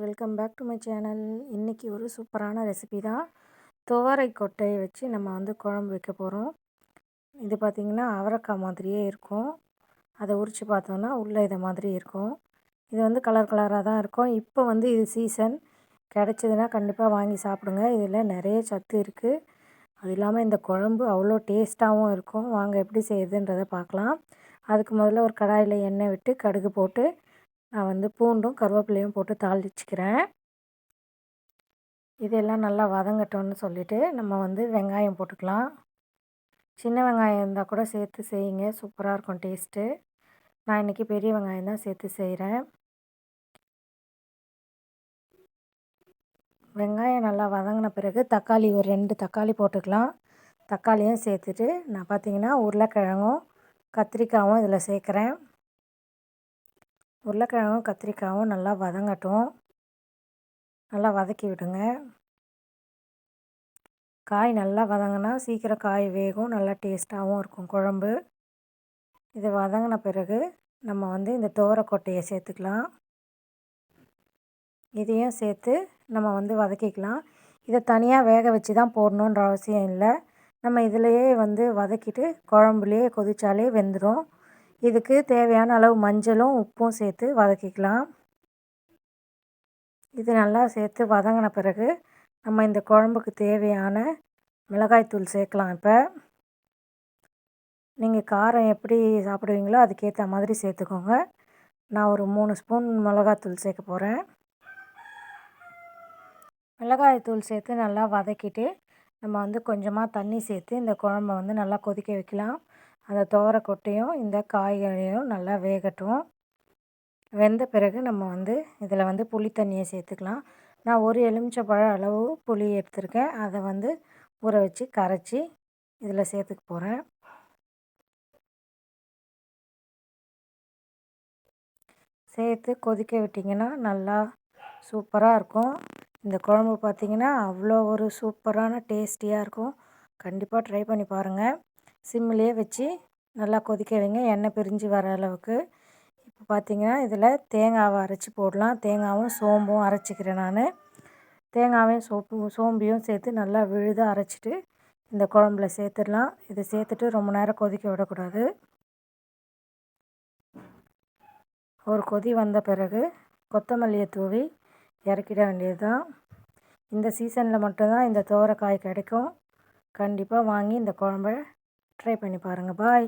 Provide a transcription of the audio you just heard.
Welcome back to my channel. இன்றைக்கி ஒரு சூப்பரான ரெசிபி தான். துவரை கொட்டையை வச்சு நம்ம வந்து குழம்பு வைக்க போகிறோம் இது பார்த்திங்கன்னா அவரைக்காய் மாதிரியே இருக்கும். அதை உரித்து பார்த்தோன்னா உள்ளே இதை மாதிரி இருக்கும். இது வந்து கலர் கலராக தான் இருக்கும். இப்போ வந்து இது சீசன் கிடச்சிதுன்னா கண்டிப்பாக வாங்கி சாப்பிடுங்க. இதில் நிறைய சத்து இருக்குது அது இல்லாமல் இந்த குழம்பு அவ்வளோ டேஸ்ட்டாகவும் இருக்கும். வாங்க எப்படி செய்யுதுன்றதை பார்க்கலாம். அதுக்கு முதல்ல ஒரு கடாயில் எண்ணெய் விட்டு கடுகு போட்டு நான் வந்து பூண்டும் கருவேப்பிலையும் போட்டு தாளிச்சிக்கிறேன். இதெல்லாம் நல்லா வதங்கட்டோன்னு சொல்லிவிட்டு நம்ம வந்து வெங்காயம் போட்டுக்கலாம். சின்ன வெங்காயம் இருந்தால் கூட சேர்த்து செய்யுங்க. சூப்பராக இருக்கும் டேஸ்ட்டு நான் இன்றைக்கி பெரிய வெங்காயம் தான் சேர்த்து செய்கிறேன் வெங்காயம் நல்லா வதங்கின பிறகு தக்காளி ஒரு ரெண்டு தக்காளி போட்டுக்கலாம். தக்காளியும் சேர்த்துட்டு நான் பார்த்திங்கன்னா உருளைக்கிழங்கும் கத்திரிக்காயும் இதில் சேர்க்குறேன். உருளைக்கிழங்கும் கத்திரிக்காயும் நல்லா வதங்கட்டும். நல்லா வதக்கி விடுங்க. காய் நல்லா வதங்கினா சீக்கிரம் காய் வேகும் நல்லா டேஸ்ட்டாகவும் இருக்கும் குழம்பு. இது வதங்கின பிறகு நம்ம வந்து இந்த தோரக்கொட்டையை சேர்த்துக்கலாம். இதையும் சேர்த்து நம்ம வந்து வதக்கிக்கலாம். இதை தனியாக வேக வச்சு தான் போடணுன்ற அவசியம் இல்லை. நம்ம இதிலையே வந்து வதக்கிட்டு குழம்புலேயே கொதித்தாலே வெந்துடும் இதுக்கு தேவையான அளவு மஞ்சளும் உப்பும் சேர்த்து வதக்கிக்கலாம். இது நல்லா சேர்த்து வதங்கின பிறகு நம்ம இந்த குழம்புக்கு தேவையான மிளகாய்த்தூள் சேர்க்கலாம் இப்போ. நீங்கள் காரம் எப்படி சாப்பிடுவீங்களோ அதுக்கேற்ற மாதிரி சேர்த்துக்கோங்க. நான் ஒரு மூணு ஸ்பூன் மிளகாய்த்தூள் சேர்க்க போகிறேன் மிளகாய்த்தூள் சேர்த்து நல்லா வதக்கிட்டு நம்ம வந்து கொஞ்சமாக தண்ணி சேர்த்து இந்த குழம்ப வந்து நல்லா கொதிக்க வைக்கலாம். அந்த துவர கொட்டையும் இந்த காய்கறியும் நல்லா வேகட்டும். வெந்த பிறகு நம்ம வந்து இதில் வந்து புளி தண்ணியை சேர்த்துக்கலாம். நான் ஒரு எலுமிச்சப்பழ அளவு புளி எடுத்திருக்கேன். அதை வந்து ஊற வச்சு கரைச்சி இதில் சேர்த்துக்க போகிறேன். சேர்த்து கொதிக்க விட்டிங்கன்னா நல்லா சூப்பராக இருக்கும். இந்த குழம்பு பார்த்திங்கன்னா அவ்வளோ ஒரு சூப்பரான டேஸ்டியாக இருக்கும். கண்டிப்பாக ட்ரை பண்ணி பாருங்கள். சிம்மிலே வச்சு நல்லா கொதிக்க வைங்க எண்ணெய் பிரிஞ்சு வர அளவுக்கு. இப்போ பார்த்திங்கன்னா இதில் தேங்காவை அரைச்சி போடலாம். தேங்காவும் சோம்பும் அரைச்சிக்கிறேன் நான். தேங்காவையும் சோப்பு சோம்பியும் சேர்த்து நல்லா விழுதாக அரைச்சிட்டு இந்த குழம்புல சேர்த்துடலாம். இதை சேர்த்துட்டு ரொம்ப நேரம் கொதிக்க விடக்கூடாது. ஒரு கொதி வந்த பிறகு கொத்தமல்லியை தூவி இறக்கிட வேண்டியது தான் இந்த சீசனில் மட்டும்தான் இந்த தோரைக்காய் கிடைக்கும். கண்டிப்பாக வாங்கி இந்த குழம்ப ட்ரை பண்ணி பாருங்கள் பாய்